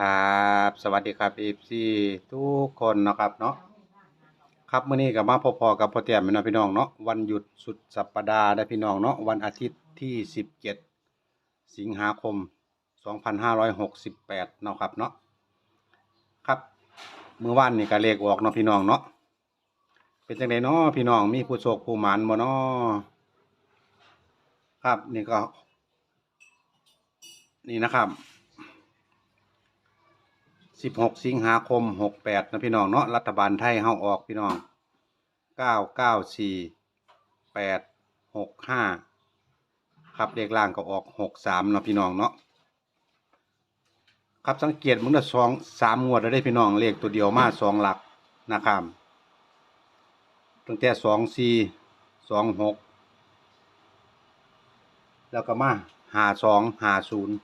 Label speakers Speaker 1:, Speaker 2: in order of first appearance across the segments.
Speaker 1: ครับ สวัสดีครับเอฟซีทุกคนนะครับเนาะครับเมื้อนี้ก็มาพบพอกับพอแต้มพี่น้องพี่น้องเนาะวันหยุดสุดสัปดาห์ได้อพี่น้องเนาะวันอาทิตย์ที่ 17 สิงหาคม 2568เนาะครับเนาะครับเมื้อวานนี่ก็เลขออกเนาะพี่น้องเนาะเป็นจังไดเนาะพี่น้องมีผู้โชคผู้หมานบ่เนาะครับนี่ก็ นี่นะครับ สิบหกสิงหาคมหกแปดนะพี่น้องเนาะรัฐบาลไทยเฮาออกพี่น้องเก้าเก้าสี่แปดหกห้าครับเลขล่างก็ออกหกสามเนาะพี่น้องเนาะครับสังเกตมึงได้สองสามงวดแล้วได้พี่น้องเลขตัวเดียวมาสองหลักนะครับตั้งแต่สองสี่สองหกแล้วก็มาหาสองหาศูนย์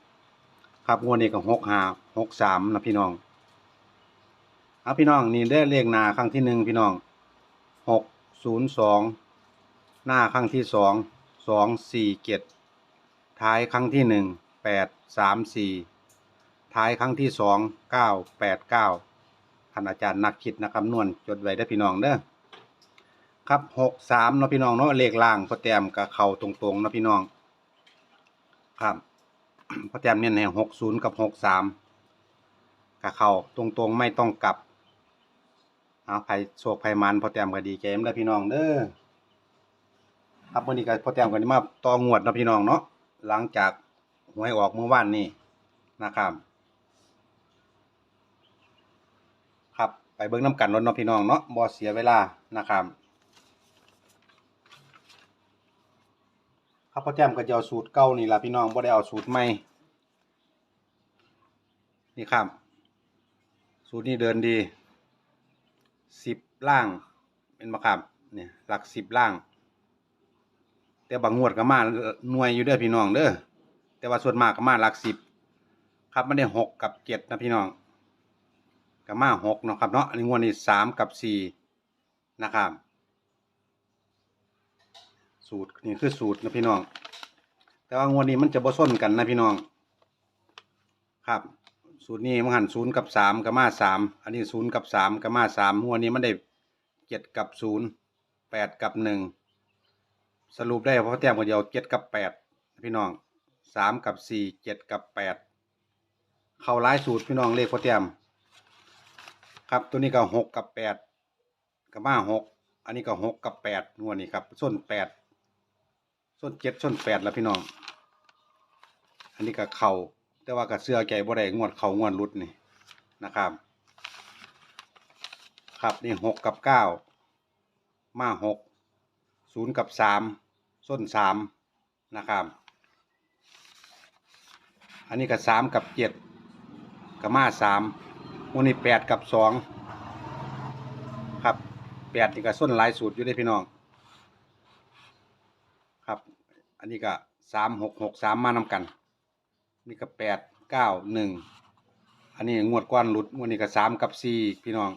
Speaker 1: ครับงวดนี้ก็หกหาหกสามนะพี่น้อง เอาพี่น้องนี่ได้เลขหน้าครั้งที่หนึ่งพี่น้องหกศูนย์สองหน้าครั้งที่สองสองสี่เจ็ดท้ายครั้งที่หนึ่งแปดสามสี่ท้ายครั้งที่สองเก้าแปดเก้าท่านอาจารย์นักคิดนักคำนวณจดไว้ได้พี่น้องเด้อครับหกสามเนาะพี่น้องเนาะเลขล่างพอแต้มกับเข่าตรงๆเนาะพี่น้อง ครับพอแต้มเนี่ยในหกศูนย์กับหกสามกับเข่าตรงๆไม่ต้องกลับ เอาไผ่โศกไผ่มันพอแต้มก็ดีใจมแล้วพี่น้องเด้อครับวันนี้ก็พอแต้มก็ได้มาต่องวดนะพี่น้องเนาะหลังจากหวยออกเมื่อวานนี้นะครับ ครับไปเบิ่งน้ำกันรถเนาะพี่น้องเนาะบ่เสียเวลานะครับครับพอแต้มก็จะเอาสูตรเก่านี่ละพี่น้องบ่ได้เอาสูตรใหม่นี่ครับ สูตรนี้เดินดี สิบล่างเป็นมาครับเนี่ยหลักสิบล่าง แต่บางงวดก็มาหน่วยอยู่เด้อพี่น้องเด้อแต่ว่าส่วนมากก็มาหลักสิบครับไม่ได้หกกับเจ็ดนะพี่น้องก็มาหกเนาะครับเนาะอันงวดนี้สามกับสี่นะครับ สูตรนี่คือสูตรนะพี่น้อง แต่ว่างวดนี้มันจะบ่ส้นกันนะพี่น้องครับ สูตรนี้มันหันศูนย์กับสามกับมาสามอันนี้ศูนย์กับสามกับมาสามหัวนี้มันได้เจ็ดกับศูนย์แปดกับหนึ่งสรุปได้เพราะแต้มกันเดียวเจ็ดกับแปดพี่น้องสามกับสี่เจ็ดกับแปดเข้าร้ายสูตรพี่น้องเลขพอแต้มครับตัวนี้ก็หกกับแปดกับมาหกอันนี้ก็หกกับแปดหัวนี้ครับส้นแปดส้นเจ็ดส้นแปดแล้วพี่น้อง อันนี้ก็เข่า แต่ว่ากับเสื้อใจบ่ได้งวดเขางวดรุดนี่นะครับ ครับนี่หกกับเก้ามาหกศูนย์กับสามส้นสามนะครับ อันนี้ก็สามกับเจ็ดกับมาสามวันนี้แปดกับสองครับแปดนี่ก็ส้นหลายสูตรอยู่ได้พี่น้อง ครับ อันนี้ก็สามหกหกสามมานำกัน นี่ก็แปดเก้าหนึ่งอันนี้งวดก้อนหลุดงวดนี้ก็สามกับสี่พี่น้อง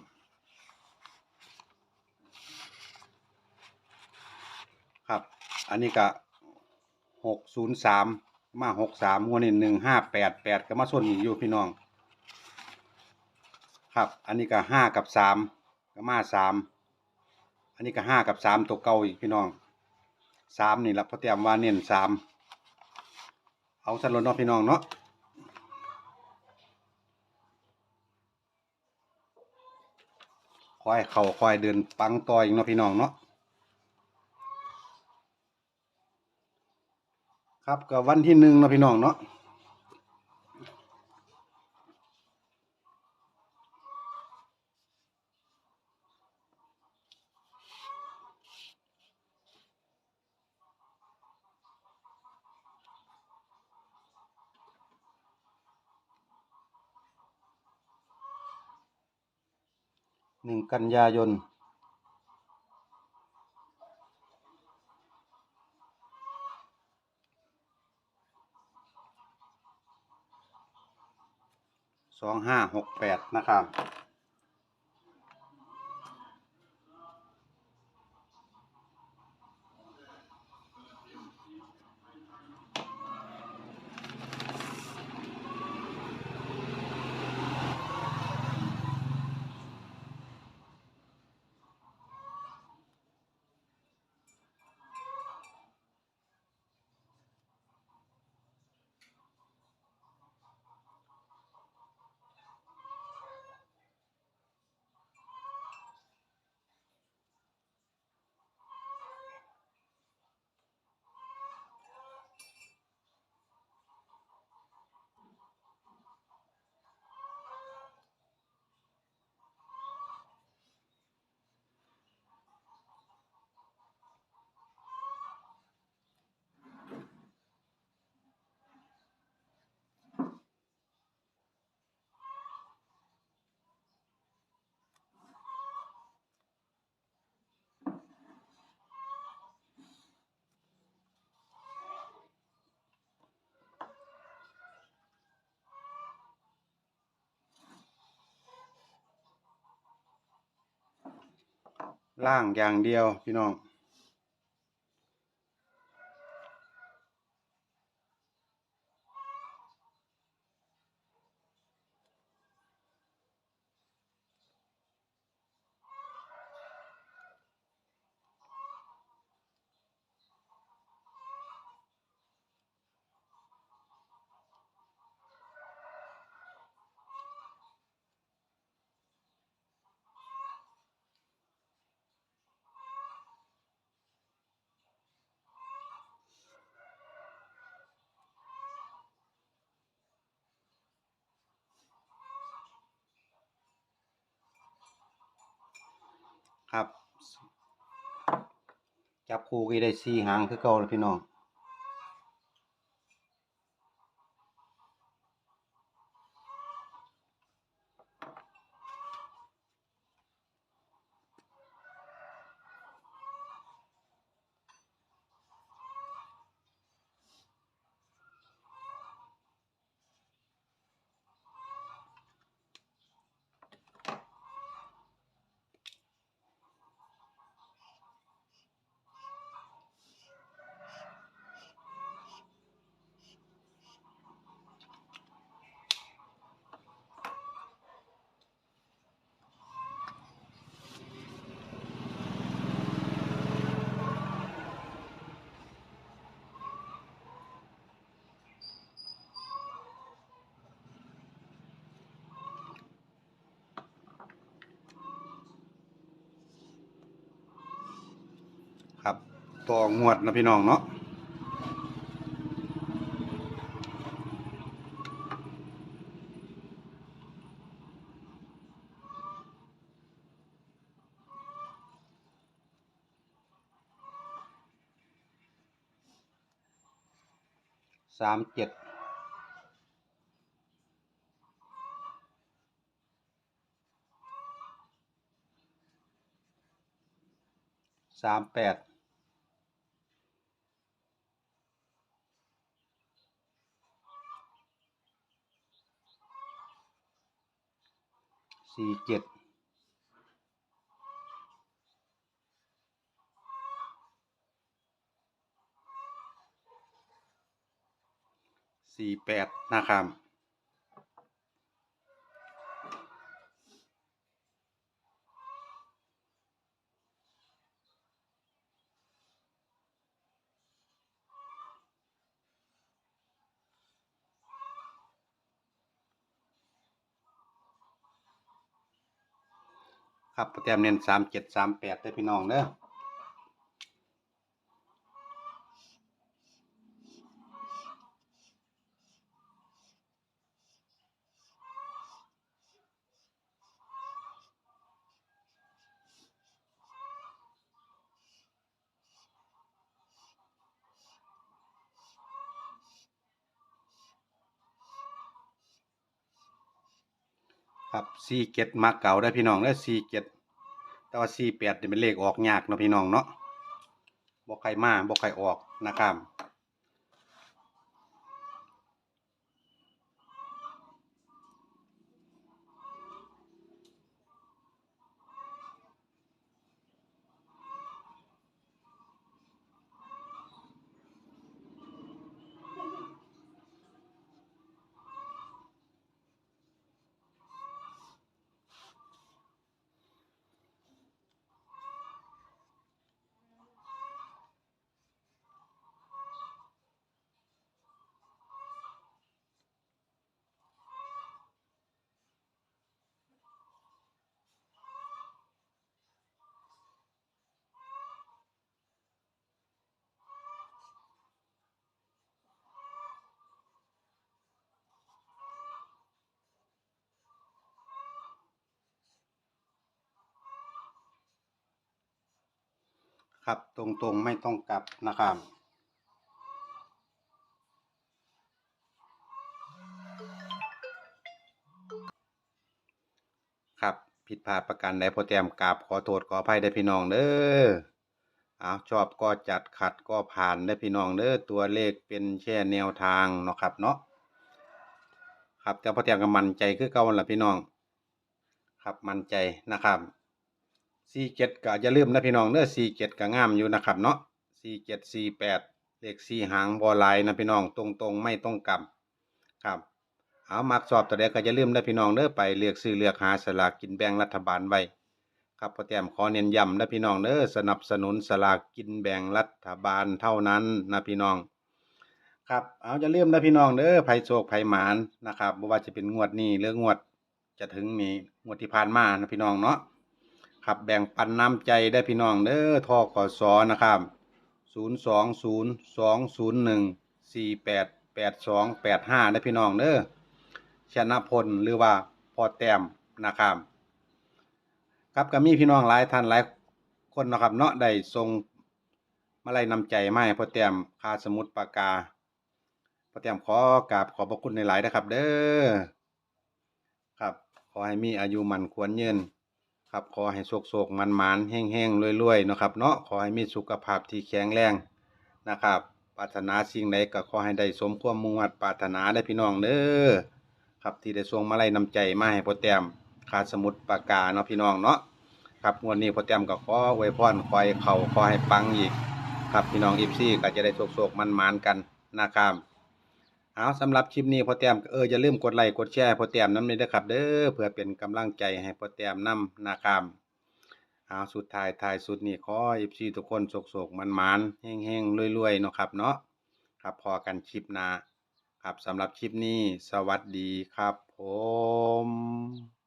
Speaker 1: ครับ อันนี้ก็หกศูนย์สามมาหกสามงวดนี้หนึ่งห้าแปดแปดก็มาส่วนนี้อยู่พี่น้อง ครับ อันนี้ก็ห้ากับสามก็มาสามอันนี้ก็ห้ากับสามตัวเก่าอีกพี่น้องสามนี่ละพอเตรียมว่าเน้นสาม เอาสันรถเนาะพี่น้องเนาะคอยเข่าคอยเดินปังต่ออีกเนาะพี่น้องเนาะครับกับวันที่หนึ่งเนาะพี่น้องเนาะ หนึ่งกันยายนสองห้าหกแปดนะครับ ล่างอย่างเดียวพี่น้อง ครับ จับคู่ก็ได้สี่หางคือเก่าแล้วพี่น้อง ครับ ต่องวดนะพี่น้องเนาะสามเจ็ดสามแปด สี่เจ็ดสี่แปดนะครับ ครับโปรแกรมเน้นสามเจ็ดสามแปดได้พี่น้องเด้อ ครับสี่เจ็ดมาเก่าได้พี่น้องได้สี่เจ็ดแต่ว่าสี่แปดนี่เป็นเลขออกยากเนาะพี่น้องเนาะบอกใครมาบอกใครออกนะครับ ครับ ตรงๆไม่ต้องกลับนะครับ ครับผิดพลาดประการใดพอแต้มกราบขอโทษขออภัยได้พี่น้องเด้อเอาชอบก็จัดขัดก็ผ่านได้พี่น้องเด้อตัวเลขเป็นแค่แนวทางเนาะครับเนาะครับแต่พอแต้มก็มั่นใจคือเก่าล่ะพี่น้อง ครับมั่นใจนะครับ สี่เจ็ดก็อย่าลืมนะพี่น้องเด้อสี่เจ็ดก็งามอยู่นะครับเนาะสี่เจ็ดสี่แปดเลขสี่หางบอลายนะพี่น้องตรงตรงไม่ต้องกลับครับเอามักสอบตัวใดก็อย่าลืมนะพี่น้องเด้อไปเลือกซื้อเลือกหาสลากกินแบ่งรัฐบาลไว้ครับพ่อแต้มขอเน้นย้ำนะพี่น้องเด้อสนับสนุนสลากกินแบ่งรัฐบาลเท่านั้นนะพี่น้อง ครับเอาจะเริ่าลืมนะพี่น้องเด้อไผโศกไผหมานนะครับบ่ว่าจะเป็นงวดนี้หรืองวดจะถึงนี้งวดที่ผ่านมานะพี่น้องเนาะ ครับ แบ่งปันน้ำใจได้พี่น้องเด้อทอกสนะครับ 020201488285ได้พี่น้องเด้อชนะพลหรือว่าพอแต้มนะครับ ครับก็มีพี่น้องหลายท่านหลายคนนะครับ เนาะได้ส่งมาลัยนำใจมาให้พ่อแต้มคาสมุดปากกาพอแต้มขอกราบขอบพระคุณในหลายนะครับ เด้อครับ ขอให้มีอายุมันควรเยืน ครับขอให้โศกโศกมันมันๆแห้งแห้งๆรวยๆเนะครับ เนาะขอให้มีสุขภาพที่แข็งแรงนะครับปรารถนาสิ่งใดก็ขอให้ได้สมความมุ่งมั่นปรารถนาได้พี่น้องเด้อครับที่ได้ส่งมาลัยนำใจมาให้พ่อแต้มค่าสมุดปากกาเนาะพี่น้องเนาะครับงวดนี้พ่อแต้มก็ขออวยพรขอให้เขาขอให้ปังอีก ครับพี่น้องอีฟซี่ก็จะได้โศกๆมันๆกันนะครับ เอาสำหรับคลิปนี้พ่อแต้มเอออย่าลืมกดไลค์กดแชร์พ่อแต้มน้ำนี่นะครับ เด้อเพื่อเป็นกำลังใจให้พ่อแต้มนำนาครับเอาสุดท้ายท้ายสุดนี่ขออีฟซีทุกคนโศกๆมันๆแห้งๆรวยๆเนาะครับเนาะครับพอกันคลิปหน้าครับสำหรับคลิปนี้สวัสดีครับผม